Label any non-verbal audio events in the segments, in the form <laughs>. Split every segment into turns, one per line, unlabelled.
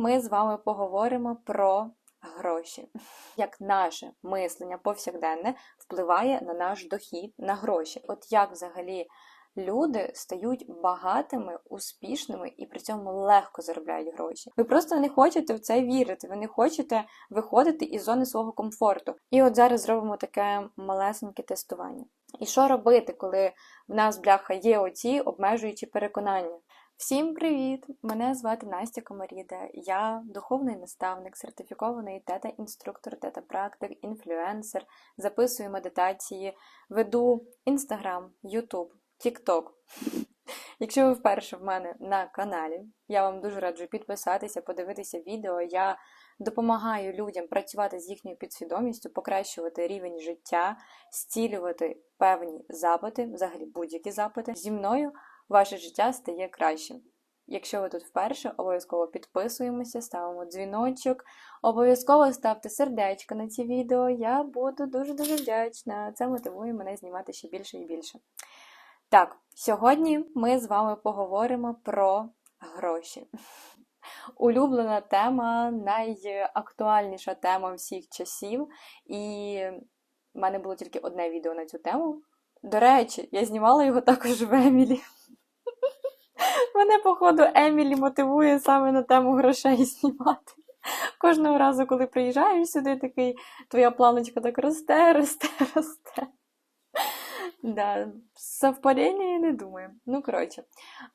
ми з вами поговоримо про гроші. Як наше мислення повсякденне впливає на наш дохід, на гроші. От як взагалі люди стають багатими, успішними і при цьому легко заробляють гроші. Ви просто не хочете в це вірити, ви не хочете виходити із зони свого комфорту. І от зараз зробимо таке малесеньке тестування. І що робити, коли в нас, бляха, є оці обмежуючі переконання? Всім привіт! Мене звати Настя Комаріда. Я духовний наставник, сертифікований тета-інструктор, тета-практик, інфлюенсер, записую медитації, веду інстаграм, ютуб, тікток. Якщо ви вперше в мене на каналі, я вам дуже раджу підписатися, подивитися відео. Я допомагаю людям працювати з їхньою підсвідомістю, покращувати рівень життя, зцілювати певні запити, взагалі будь-які запити. Зі мною ваше життя стає кращим. Якщо ви тут вперше, обов'язково підписуємося, ставимо дзвіночок, обов'язково ставте сердечко на ці відео. Я буду дуже-дуже вдячна. Це мотивує мене знімати ще більше і більше. Так, сьогодні ми з вами поговоримо про гроші. Улюблена тема, найактуальніша тема всіх часів. І в мене було тільки одне відео на цю тему. До речі, я знімала його також в Емілі. Мене, походу, Емілі мотивує саме на тему грошей знімати. Кожного разу, коли приїжджаєш сюди, такий твоя планочка так росте, росте, <laughs> росте. Да, Совпадіння я не думаю. Ну, коротше,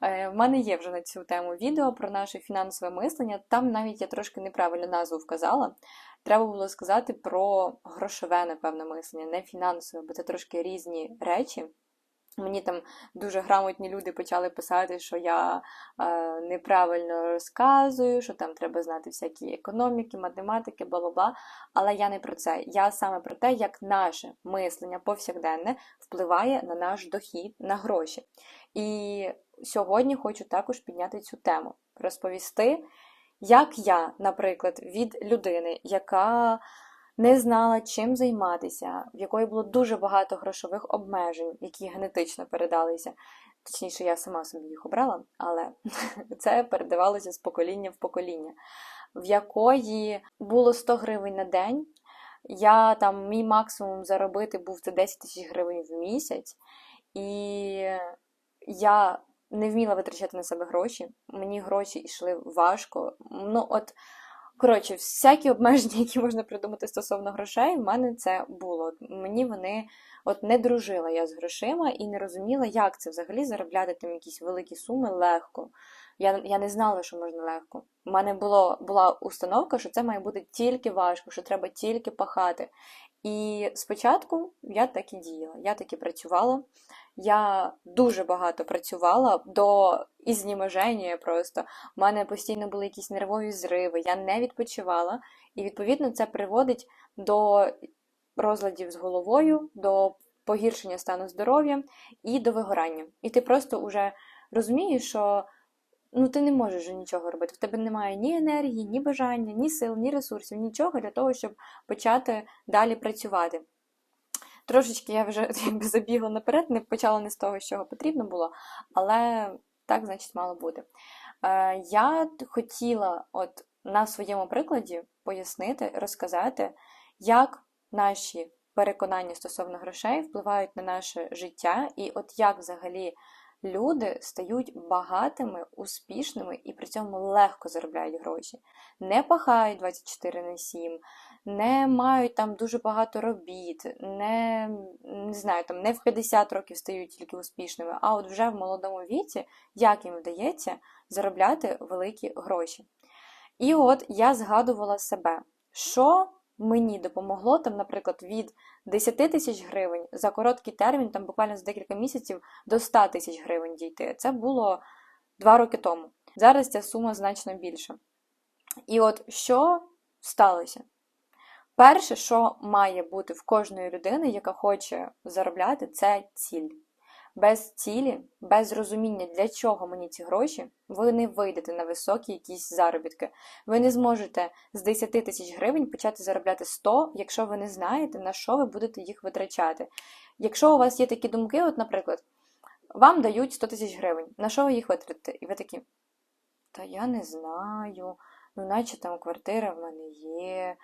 в мене є вже на цю тему відео про наше фінансове мислення. Там навіть я трошки неправильно назву вказала. Треба було сказати про грошове, напевне, мислення, не фінансове, бо це трошки різні речі. Мені там дуже грамотні люди почали писати, що я е, неправильно розказую, що там треба знати всякі економіки, математики, бла бла бла. Але я не про це. Я саме про те, як наше мислення повсякденне впливає на наш дохід, на гроші. І сьогодні хочу також підняти цю тему, розповісти, як я, наприклад, від людини, яка не знала, чим займатися, в якої було дуже багато грошових обмежень, які генетично передалися. Точніше, я сама собі їх обрала, але <laughs> це передавалося з покоління в покоління, в якої було 100 гривень на день. Я там, мій максимум заробити був це 10 тисяч гривень в місяць, і я не вміла витрачати на себе гроші. Мені гроші йшли важко. Ну, от Коротше, всякі обмеження, <laughs> які можна придумати стосовно грошей, в мене це було. Мені вони от не дружила я з грошима і не розуміла, як це взагалі заробляти там якісь великі суми легко. Я я не знала, що можна легко. У мене було, була установка, що це має бути тільки важко, що треба тільки пахати. І спочатку я так і діяла, я так і працювала. Я дуже багато працювала до ізнеможення просто. У мене постійно були якісь нервові зриви, я не відпочивала, і, відповідно, це приводить до розладів з головою, до погіршення стану здоров'я і до вигорання. І ти просто вже розумієш, що ну, ти не можеш вже нічого робити. В тебе немає ні енергії, ні бажання, ні сил, ні ресурсів, нічого для того, щоб почати далі працювати. Трошечки я вже <laughs> якби забігла наперед, не почала не з того, чого потрібно було, але так, значить, мало бути. Е, Я хотіла от на своєму прикладі пояснити, розказати, як наші переконання стосовно грошей впливають на наше життя, і от як взагалі люди стають багатими, успішними і при цьому легко заробляють гроші. Не пахають 24 на 7, не мають там дуже багато робіт, не не знаю, там не в 50 років стають тільки успішними, а от вже в молодому віці, як їм вдається заробляти великі гроші. І от я згадувала себе, що мені допомогло там, наприклад, від 10 тисяч гривень за короткий термін, там буквально за декілька місяців до 100 тисяч гривень дійти. Це було два роки тому. Зараз ця сума значно більша. І от що сталося? Перше, що має бути в кожної людини, яка хоче заробляти, це ціль. Без цілі, без розуміння, для чого мені ці гроші, ви не вийдете на високі якісь заробітки. Ви не зможете з 10 тисяч гривень почати заробляти 100, якщо ви не знаєте, на що ви будете їх витрачати. Якщо у вас є такі думки, от, наприклад, вам дають 100 тисяч гривень, на що ви їх витратите? І ви такі, та я не знаю, ну, наче там квартира в мене є,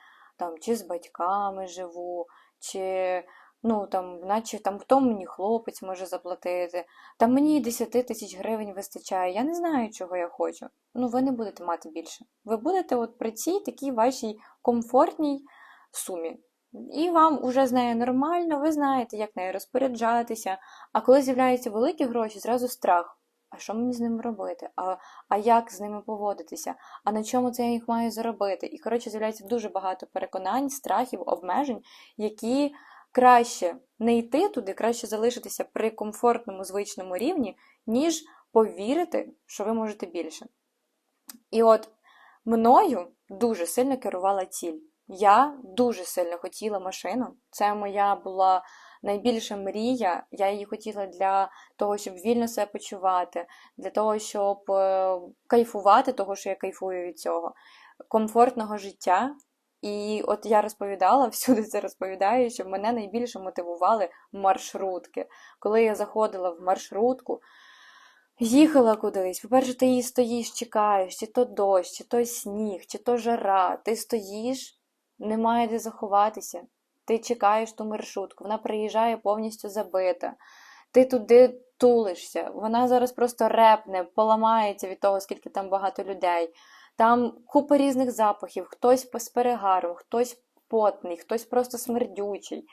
там, чи з батьками живу, чи ну, там, наче там хто мені хлопець може заплатити, там мені 10 тисяч гривень вистачає. Я не знаю, чого я хочу. Ну, ви не будете мати більше. Ви будете от при цій такій вашій комфортній сумі. І вам уже з нею нормально, ви знаєте, як нею розпоряджатися. А коли з'являються великі гроші, зразу страх. А що мені з ними робити? А а як з ними поводитися? А на чому це я їх маю заробити? І, коротше, з'являється дуже багато переконань, страхів, обмежень, які краще не йти туди, краще залишитися при комфортному, звичному рівні, ніж повірити, що ви можете більше. І от мною дуже сильно керувала ціль. Я дуже сильно хотіла машину. Це моя була найбільша мрія. Я її хотіла для того, щоб вільно себе почувати, для того, щоб е, кайфувати, того, що я кайфую від цього, комфортного життя. І от я розповідала, <laughs> всюди це розповідаю, що мене найбільше мотивували маршрутки. Коли я заходила в маршрутку, їхала кудись, по-перше, ти її стоїш, чекаєш, чи то дощ, чи то сніг, чи то жара, ти стоїш немає де заховатися. Ти чекаєш ту маршрутку, вона приїжджає повністю забита. Ти туди тулишся, вона зараз просто репне, поламається від того, скільки там багато людей. Там купа різних запахів, хтось з перегаром, хтось потний, хтось просто смердючий.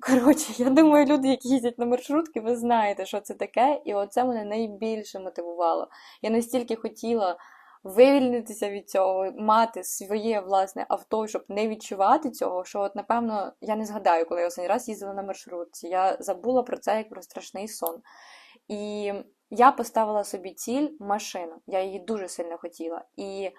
Коротше, я думаю, люди, які їздять на маршрутки, ви знаєте, що це таке, і оце мене найбільше мотивувало. Я настільки хотіла вивільнитися від цього, мати своє власне авто, щоб не відчувати цього. Що, от, напевно, я не згадаю, коли я останній раз їздила на маршрутці. Я забула про це як про страшний сон. І я поставила собі ціль машину. Я її дуже сильно хотіла. І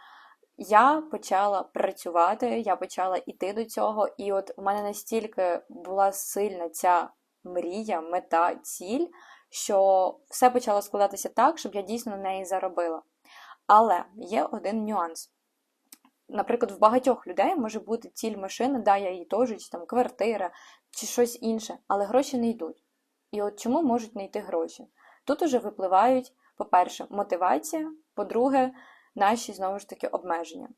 я почала працювати, я почала йти до цього, і от у мене настільки була сильна ця мрія, мета, ціль, що все почало складатися так, щоб я дійсно на неї заробила. Але є один нюанс. Наприклад, в багатьох людей може бути ціль машини, да, я її теж, чи там квартира, чи щось інше, але гроші не йдуть. І от чому можуть не йти гроші? Тут уже випливають, по-перше, мотивація, по-друге, наші знову ж таки обмеження.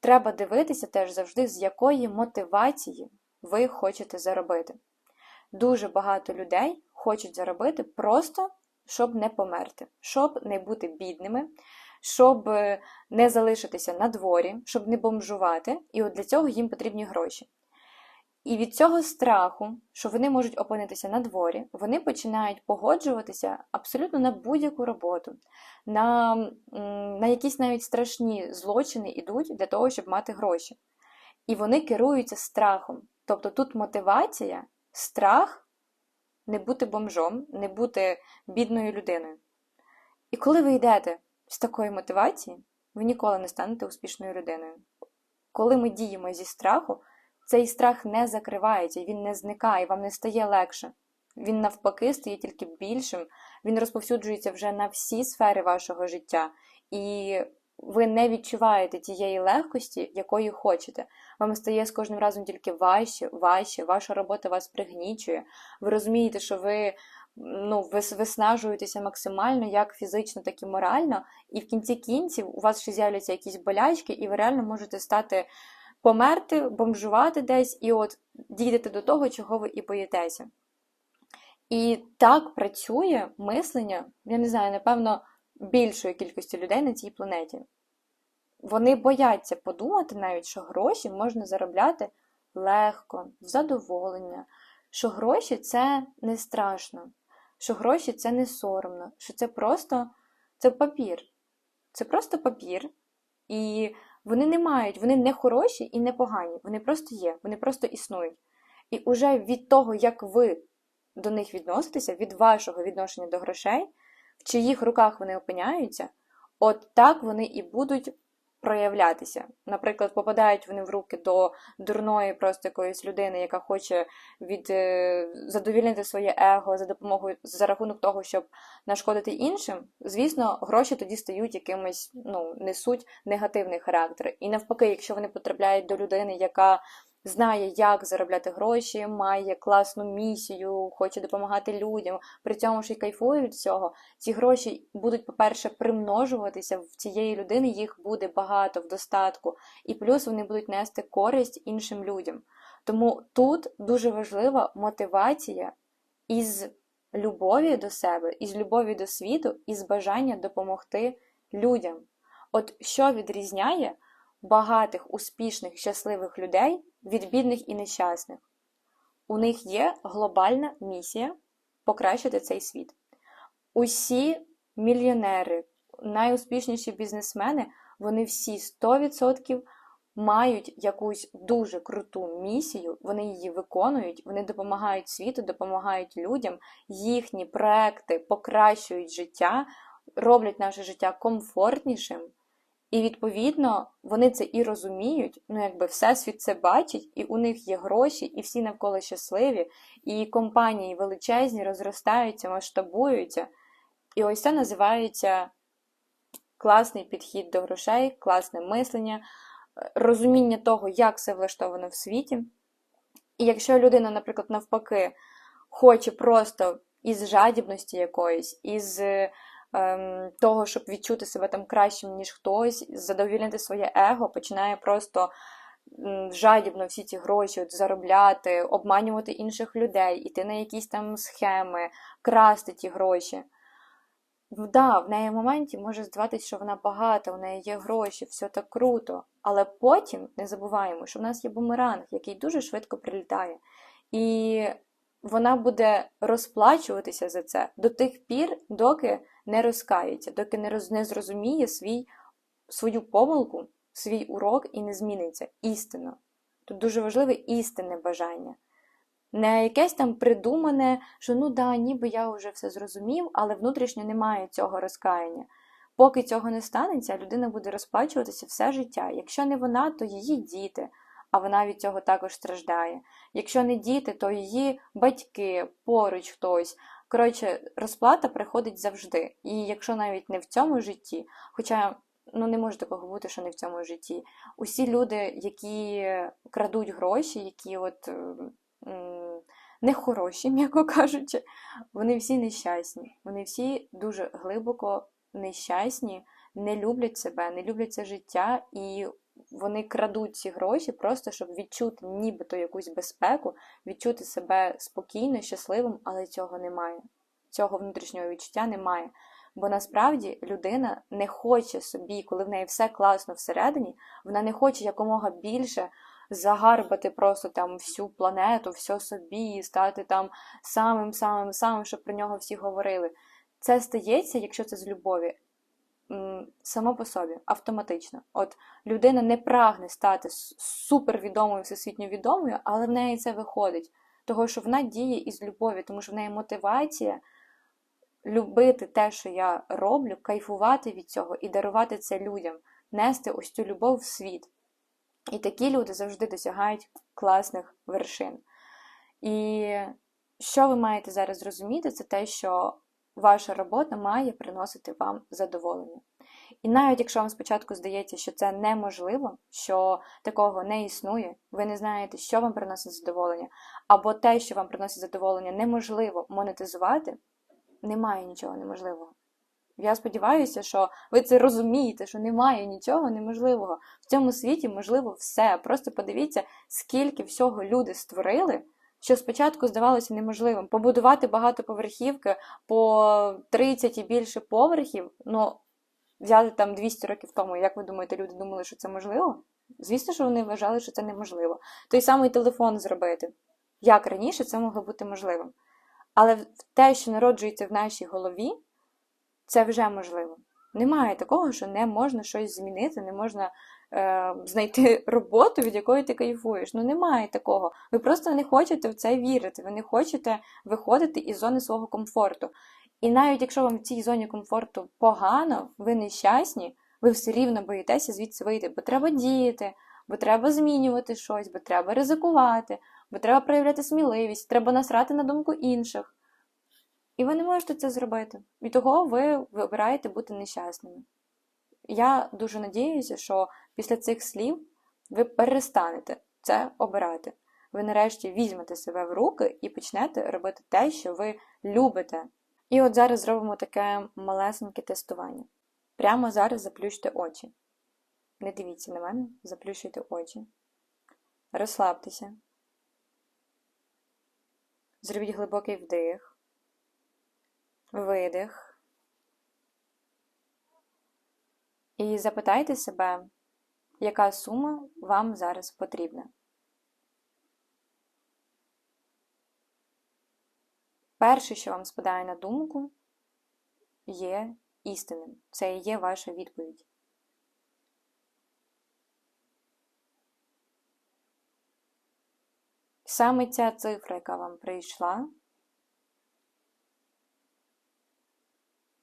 Треба дивитися теж завжди, з якої мотивації ви хочете заробити. Дуже багато людей хочуть заробити просто, щоб не померти, щоб не бути бідними, щоб е, не залишитися на дворі, щоб не бомжувати, і от для цього їм потрібні гроші. І від цього страху, що вони можуть опинитися на дворі, вони починають погоджуватися абсолютно на будь-яку роботу, на на якісь навіть страшні злочини йдуть для того, щоб мати гроші. І вони керуються страхом. Тобто тут мотивація, страх не бути бомжом, не бути бідною людиною. І коли ви йдете з такої мотивації ви ніколи не станете успішною людиною. Коли ми діємо зі страху, цей страх не закривається, він не зникає, вам не стає легше. Він навпаки стає тільки більшим, він розповсюджується вже на всі сфери вашого життя, і ви не відчуваєте тієї легкості, якої хочете. Вам стає з кожним разом тільки важче, важче, ваша робота вас пригнічує. Ви розумієте, що ви ну, виснажуєтеся максимально, як фізично, так і морально, і в кінці кінців у вас ще з'являться якісь болячки, і ви реально можете стати померти, бомжувати десь, і от дійдете до того, чого ви і боїтеся. І так працює мислення, я не знаю, напевно, більшої кількості людей на цій планеті. Вони бояться подумати навіть, що гроші можна заробляти легко, в задоволення, що гроші це не страшно що гроші це не соромно, що це просто це папір. Це просто папір, і вони не мають, вони не хороші і не погані. Вони просто є, вони просто існують. І уже від того, як ви до них відноситеся, від вашого відношення до грошей, в чиїх руках вони опиняються, от так вони і будуть проявлятися. Наприклад, попадають вони в руки до дурної просто якоїсь людини, яка хоче від е, задовільнити своє его за допомогою за рахунок того, щоб нашкодити іншим. Звісно, гроші тоді стають якимось, ну, несуть негативний характер. І навпаки, якщо вони потрапляють до людини, яка знає, як заробляти гроші, має класну місію, хоче допомагати людям, при цьому ж і кайфує від цього, ці гроші будуть, по-перше, примножуватися в цієї людини, їх буде багато в достатку, і плюс вони будуть нести користь іншим людям. Тому тут дуже важлива мотивація із любові до себе, із любові до світу, із бажання допомогти людям. От що відрізняє багатих, успішних, щасливих людей від бідних і нещасних? У них є глобальна місія покращити цей світ. Усі мільйонери, найуспішніші бізнесмени, вони всі 100% мають якусь дуже круту місію, вони її виконують, вони допомагають світу, допомагають людям, їхні проекти покращують життя, роблять наше життя комфортнішим. І, відповідно, вони це і розуміють, ну якби всесвіт це бачить, і у них є гроші, і всі навколо щасливі, і компанії величезні розростаються, масштабуються. І ось це називається класний підхід до грошей, класне мислення, розуміння того, як все влаштовано в світі. І якщо людина, наприклад, навпаки, хоче просто із жадібності якоїсь, із ем, того, щоб відчути себе там кращим, ніж хтось, задовільнити своє его, починає просто жадібно всі ці гроші от, заробляти, обманювати інших людей, іти на якісь там схеми, красти ті гроші. Да, в неї в моменті може здаватися, що вона багата, у неї є гроші, все так круто. Але потім не забуваємо, що в нас є бумеранг, який дуже швидко прилітає. І вона буде розплачуватися за це до тих пір, доки не розкається, доки не роз, не зрозуміє свій, свою помилку, свій урок і не зміниться істинно. Тут дуже важливе істинне бажання. Не якесь там придумане, що ну да, ніби я вже все зрозумів, але внутрішньо немає цього розкаяння. Поки цього не станеться, людина буде розплачуватися все життя. Якщо не вона, то її діти, а вона від цього також страждає. Якщо не діти, то її батьки, поруч хтось. Коротше, розплата приходить завжди. І якщо навіть не в цьому житті, хоча ну не може такого бути, що не в цьому житті, усі люди, які крадуть гроші, які от нехороші, <laughs> м'яко кажучи, вони всі нещасні. Вони всі дуже глибоко нещасні, не люблять себе, не люблять це життя, і вони крадуть ці гроші просто, щоб відчути нібито якусь безпеку, відчути себе спокійно, щасливим, але цього немає. Цього внутрішнього відчуття немає. Бо насправді людина не хоче собі, коли в неї все класно всередині, вона не хоче якомога більше загарбати просто там всю планету, все собі, стати там самим-самим самим, щоб про нього всі говорили. Це стається, якщо це з любові, само по собі, автоматично. От людина не прагне стати супервідомою, всесвітньо відомою, але в неї це виходить. Того, що вона діє із любові, тому що в неї мотивація любити те, що я роблю, кайфувати від цього і дарувати це людям, нести ось цю любов в світ. І такі люди завжди досягають класних вершин. І що ви маєте зараз зрозуміти, це те, що ваша робота має приносити вам задоволення. І навіть якщо вам спочатку здається, що це неможливо, що такого не існує, ви не знаєте, що вам приносить задоволення, або те, що вам приносить задоволення, неможливо монетизувати, немає нічого неможливого. Я сподіваюся, що ви це розумієте, що немає нічого неможливого. В цьому світі можливо все. Просто подивіться, скільки всього люди створили, що спочатку здавалося неможливим. Побудувати багатоповерхівки по 30 і більше поверхів, ну, взяти там 200 років тому, як ви думаєте, люди думали, що це можливо? Звісно, що вони вважали, що це неможливо. Той самий телефон зробити. Як раніше це могло бути можливим. Але те, що народжується в нашій голові, це вже можливо. Немає такого, що не можна щось змінити, не можна е, знайти <laughs> роботу, від якої ти кайфуєш. Ну немає такого. Ви просто не хочете в це вірити, ви не хочете виходити із зони свого комфорту. І навіть якщо вам в цій зоні комфорту погано, ви нещасні, ви все рівно боїтеся звідси вийти, бо треба діяти, бо треба змінювати щось, бо треба ризикувати, бо треба проявляти сміливість, треба насрати на думку інших. І ви не можете це зробити. І того ви вибираєте бути нещасними. Я дуже надіюся, що після цих слів ви перестанете це обирати. Ви нарешті візьмете себе в руки і почнете робити те, що ви любите. І от зараз зробимо таке малесеньке тестування. Прямо зараз заплющте очі. Не дивіться на мене, заплющуйте очі. Розслабтеся. Зробіть глибокий вдих, видих. І запитайте себе, яка сума вам зараз потрібна. Перше, що вам спадає на думку, є істинним. Це і є ваша відповідь. Саме ця цифра, яка вам прийшла,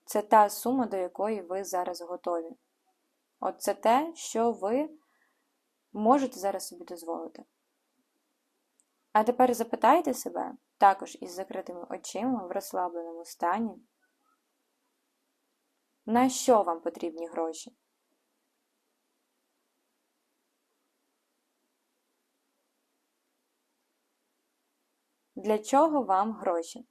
це та сума, до якої ви зараз готові. От це те, що ви можете зараз собі дозволити. А тепер запитайте себе, також із закритими очима в розслабленому стані, на що вам потрібні гроші? Для чого вам гроші?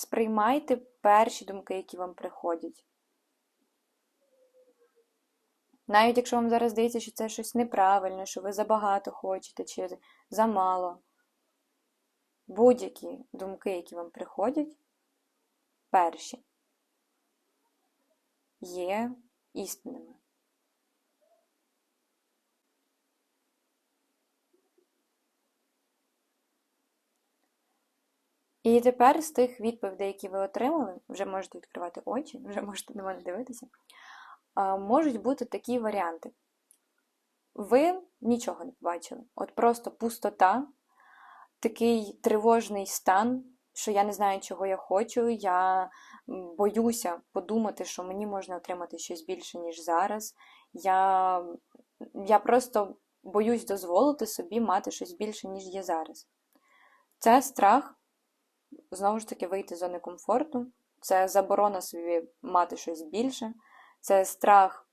Сприймайте перші думки, які вам приходять. Навіть якщо вам зараз здається, що це щось неправильне, що ви забагато хочете чи замало. Будь-які думки, які вам приходять, перші, є істинними. І тепер з тих відповідей, які ви отримали, вже можете відкривати очі, <laughs> вже можете на мене дивитися, можуть бути такі варіанти. Ви нічого не побачили. От просто пустота, такий тривожний стан, що я не знаю, чого я хочу, я боюся подумати, що мені можна отримати щось більше, ніж зараз. Я, Я просто боюсь дозволити собі мати щось більше, ніж є зараз. Це страх знову ж таки вийти з зони комфорту, це заборона собі мати щось більше, це страх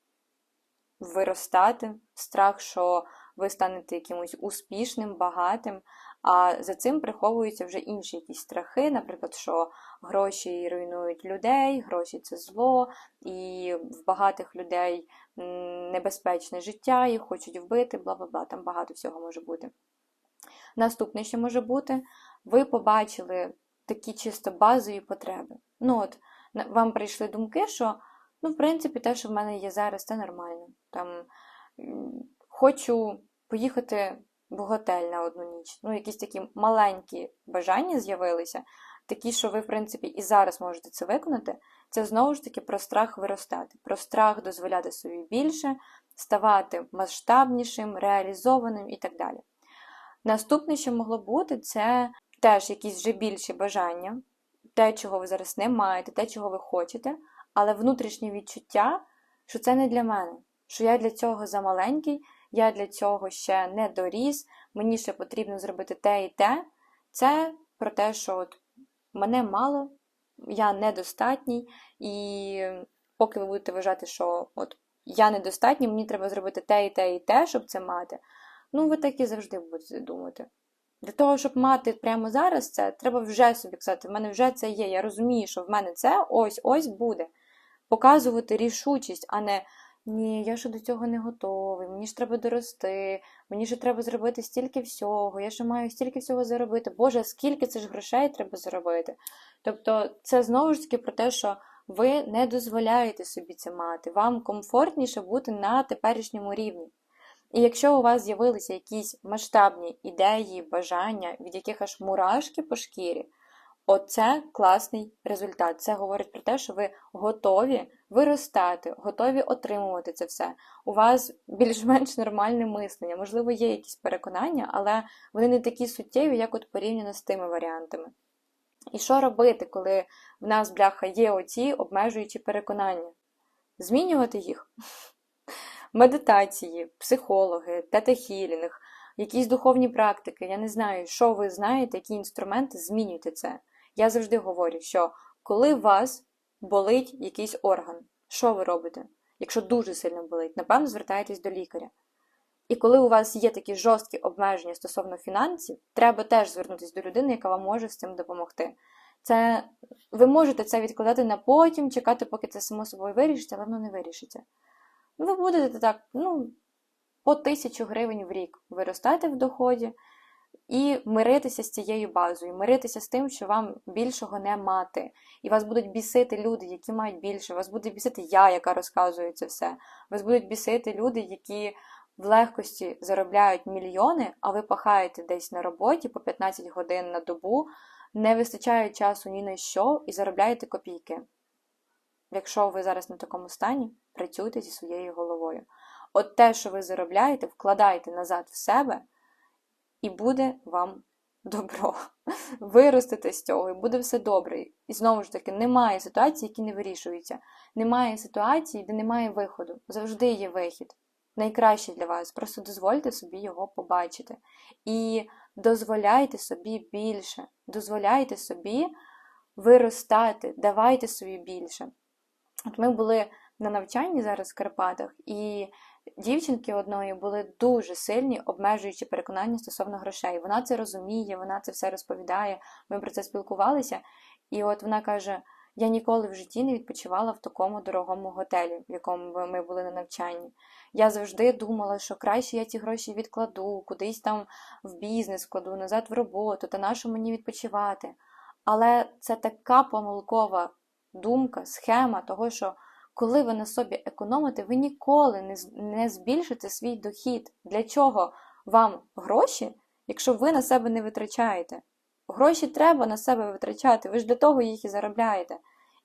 виростати, страх, що ви станете якимось успішним, багатим. А за цим приховуються вже інші якісь страхи, наприклад, що гроші руйнують людей, гроші це зло, і в багатих людей небезпечне життя, їх хочуть вбити, бла бла бла, там багато всього може бути. Наступне, що може бути, ви побачили такі чисто базові потреби. Ну от, Вам прийшли думки, що, ну, в принципі, те, що в мене є зараз, це нормально. Там, Хочу поїхати в готель на одну ніч. Ну, якісь такі маленькі бажання з'явилися, такі, що ви, в принципі, і зараз можете це виконати. Це знову ж таки про страх виростати, про страх дозволяти собі більше, ставати масштабнішим, реалізованим і так далі. Наступне, що могло бути, це теж якісь вже більші бажання, те, чого ви зараз не маєте, те, чого ви хочете, але внутрішнє відчуття, що це не для мене, що я для цього замаленький, я для цього ще не доріс, мені ще потрібно зробити те і те. Це про те, що от мене мало, я недостатній, і поки ви будете вважати, що от я недостатній, мені треба зробити те і те і те, щоб це мати. Ну, ви так і завжди будете думати. Для того, щоб мати прямо зараз це, треба вже собі казати, в мене вже це є. Я розумію, що в мене це ось-ось буде. Показувати рішучість, а не ні, я ще до цього не готовий, мені ж треба дорости, мені ж треба зробити стільки всього, я ще маю стільки всього заробити. Боже, скільки це ж грошей треба заробити. Тобто, це знову ж таки про те, що ви не дозволяєте собі це мати. Вам комфортніше бути на теперішньому рівні. І якщо у вас з'явилися якісь масштабні ідеї, бажання, від яких аж мурашки по шкірі, оце класний результат. Це говорить про те, що ви готові виростати, готові отримувати це все. У вас більш-менш нормальне мислення. Можливо, є якісь переконання, але вони не такі суттєві, як от порівняно з тими варіантами. І що робити, коли в нас, бляха, є оці обмежуючі переконання? Змінювати їх медитації, психологи, тета-хілінг, якісь духовні практики. Я не знаю, що ви знаєте, які інструменти, змінюйте це. Я завжди говорю, що коли у вас болить якийсь орган, що ви робите? Якщо дуже сильно болить, напевно, звертаєтесь до лікаря. І коли у вас є такі жорсткі обмеження стосовно фінансів, треба теж звернутися до людини, яка вам може з цим допомогти. Це ви можете це відкладати на потім, чекати, поки це само собою вирішиться, але воно не вирішиться. Ви будете так, ну, по тисячу гривень в рік виростати в доході і миритися з цією базою, миритися з тим, що вам більшого не мати. І вас будуть бісити люди, які мають більше. Вас буде бісити я, яка розказує це все. Вас будуть бісити люди, які в легкості заробляють мільйони, а ви пахаєте десь на роботі по 15 годин на добу, не вистачає часу ні на що і заробляєте копійки. Якщо ви зараз на такому стані, працюйте зі своєю головою. От те, що ви заробляєте, вкладайте назад в себе, і буде вам <laughs> добро. Виростете з цього, і буде все добре. І знову ж таки, немає ситуацій, які не вирішуються. Немає ситуації, де немає виходу. Завжди є вихід. Найкраще для вас. Просто дозвольте собі його побачити. І дозволяйте собі більше. Дозволяйте собі виростати, давайте собі більше. От ми були на навчанні зараз в Карпатах, і дівчинки одної були дуже сильні, обмежуючі переконання стосовно грошей. Вона це розуміє, вона це все розповідає. Ми про це спілкувалися. І от вона каже: я ніколи в житті не відпочивала в такому дорогому готелі, в якому ми були на навчанні. Я завжди думала, що краще я ці гроші відкладу, кудись там в бізнес вкладу, назад в роботу, та нащо мені відпочивати. Але це така помилкова думка, схема того, що коли ви на собі економите, ви ніколи не, збільшите свій дохід. Для чого вам гроші, якщо ви на себе не витрачаєте? Гроші треба на себе витрачати, ви ж для того їх і заробляєте.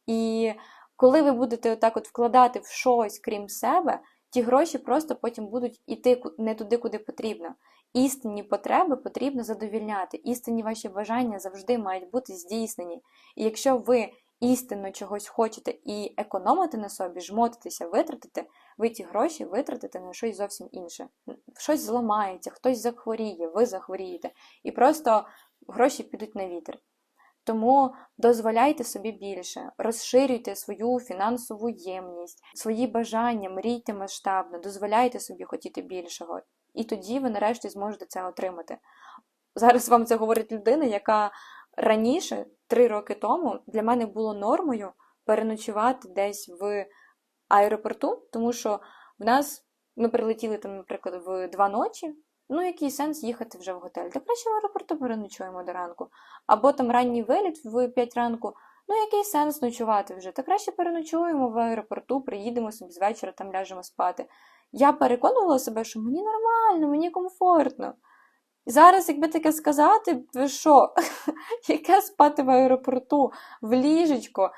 І коли ви будете отак от вкладати в щось, крім себе, ті гроші просто потім будуть іти не туди, куди потрібно. Істинні потреби потрібно задовільняти. Істинні ваші бажання завжди мають бути здійснені. І якщо ви істинно чогось хочете і економите на собі, жмотитеся, витратите, ви ті гроші витратите на щось зовсім інше. Щось зламається, хтось захворіє, ви захворієте. І просто гроші підуть на вітер. Тому дозволяйте собі більше, розширюйте свою фінансову ємність, свої бажання, мрійте масштабно, дозволяйте собі хотіти більшого. І тоді ви нарешті зможете це отримати. Зараз вам це говорить людина, яка раніше, три роки тому, для мене було нормою переночувати десь в аеропорту, тому що в нас ми прилетіли там, наприклад, в два ночі. Ну, який сенс їхати вже в готель? Та краще в аеропорту переночуємо до ранку. Або там ранній виліт в 5 ранку. Ну, який сенс ночувати вже? Та краще переночуємо в аеропорту, приїдемо собі з вечора, там ляжемо спати. Я переконувала себе, що мені нормально, мені комфортно. І зараз, якби таке сказати, ви що? <laughs> Яке спати в аеропорту, в ліжечко?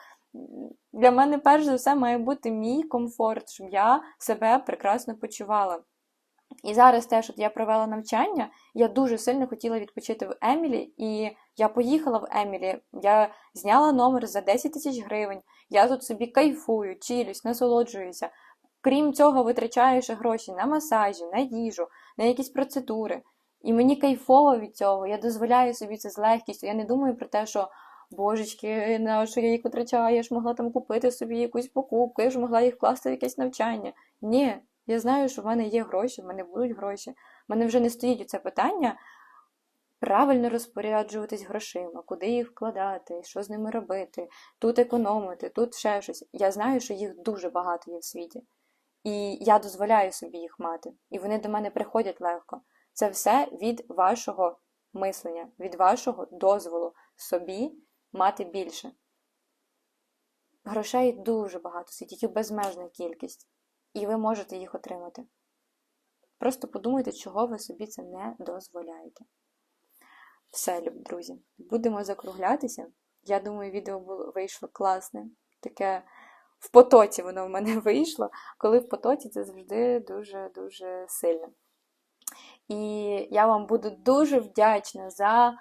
Для мене, перш за все, має бути мій комфорт, щоб я себе прекрасно почувала. І зараз теж от я провела навчання, я дуже сильно хотіла відпочити в Емілі, і я поїхала в Емілі. Я зняла номер за 10 тисяч гривень. Я тут собі кайфую, чилюсь, насолоджуюся. Крім цього, витрачаю ще гроші на масажі, на їжу, на якісь процедури. І мені кайфово від цього. Я дозволяю собі це з легкістю. Я не думаю про те, що божечки, на що я їх витрачаю, я ж могла там купити собі якусь покупку, я ж могла їх вкласти в якесь навчання. Ні, я знаю, що в мене є гроші, в мене будуть гроші. В мене вже не стоїть це питання правильно розпоряджуватись грошима, куди їх вкладати, що з ними робити, тут економити, тут ще щось. Я знаю, що їх дуже багато є в світі. І я дозволяю собі їх мати. І вони до мене приходять легко. Це все від вашого мислення, від вашого дозволу собі мати більше. Грошей дуже багато, світі, їх безмежна кількість і ви можете їх отримати. Просто подумайте, чого ви собі це не дозволяєте. Все, друзі, будемо закруглятися. Я думаю, відео було, вийшло класне. Таке в потоці воно в мене <laughs> вийшло. Коли в потоці, це завжди дуже-дуже сильно. І я вам буду дуже вдячна за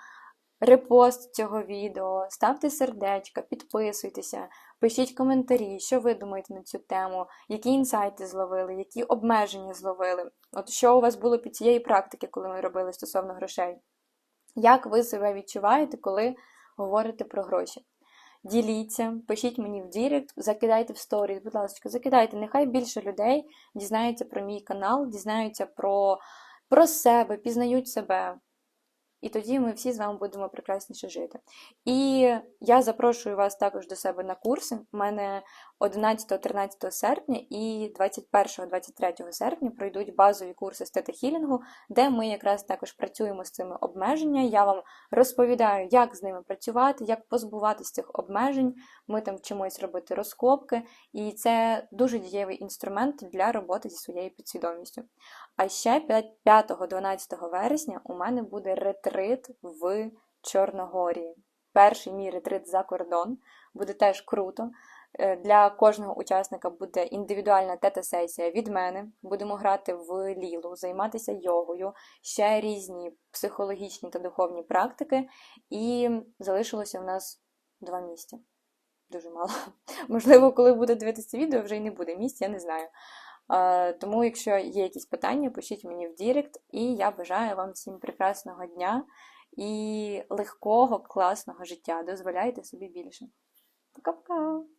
репост цього відео, ставте сердечка, підписуйтеся, пишіть коментарі, що ви думаєте на цю тему, які інсайти зловили, які обмеження зловили. От що у вас було під цієї практики, коли ми робили стосовно грошей? Як ви себе відчуваєте, коли говорите про гроші? діліться, пишіть мені в Дірект, закидайте в сторіс, будь ласка, закидайте. Нехай більше людей дізнаються про мій канал, дізнаються про, про себе, пізнають себе. І тоді ми всі з вами будемо прекрасніше жити. І я запрошую вас також до себе на курси. У мене 11-13 серпня і 21-23 серпня пройдуть базові курси стетахілінгу, де ми якраз також працюємо з цими обмеженнями. Я вам розповідаю, як з ними працювати, як позбуватися цих обмежень. Ми там вчимось робити розкопки, і це дуже дієвий інструмент для роботи зі своєю підсвідомістю. А ще 5-12 вересня у мене буде ретрит в Чорногорії. Перший мій ретрит за кордон буде теж круто. Е, Для кожного учасника буде індивідуальна тета-сесія від мене. Будемо грати в лілу, займатися йогою, ще різні психологічні та духовні практики. І залишилося в нас два місця. Дуже мало. <laughs> Можливо, коли буде дивитися відео, вже й не буде місць, я не знаю. Е, Тому, якщо є якісь питання, пишіть мені в Дірект, і я бажаю вам всім прекрасного дня і легкого, класного життя. Дозволяйте собі більше. Пока-пока!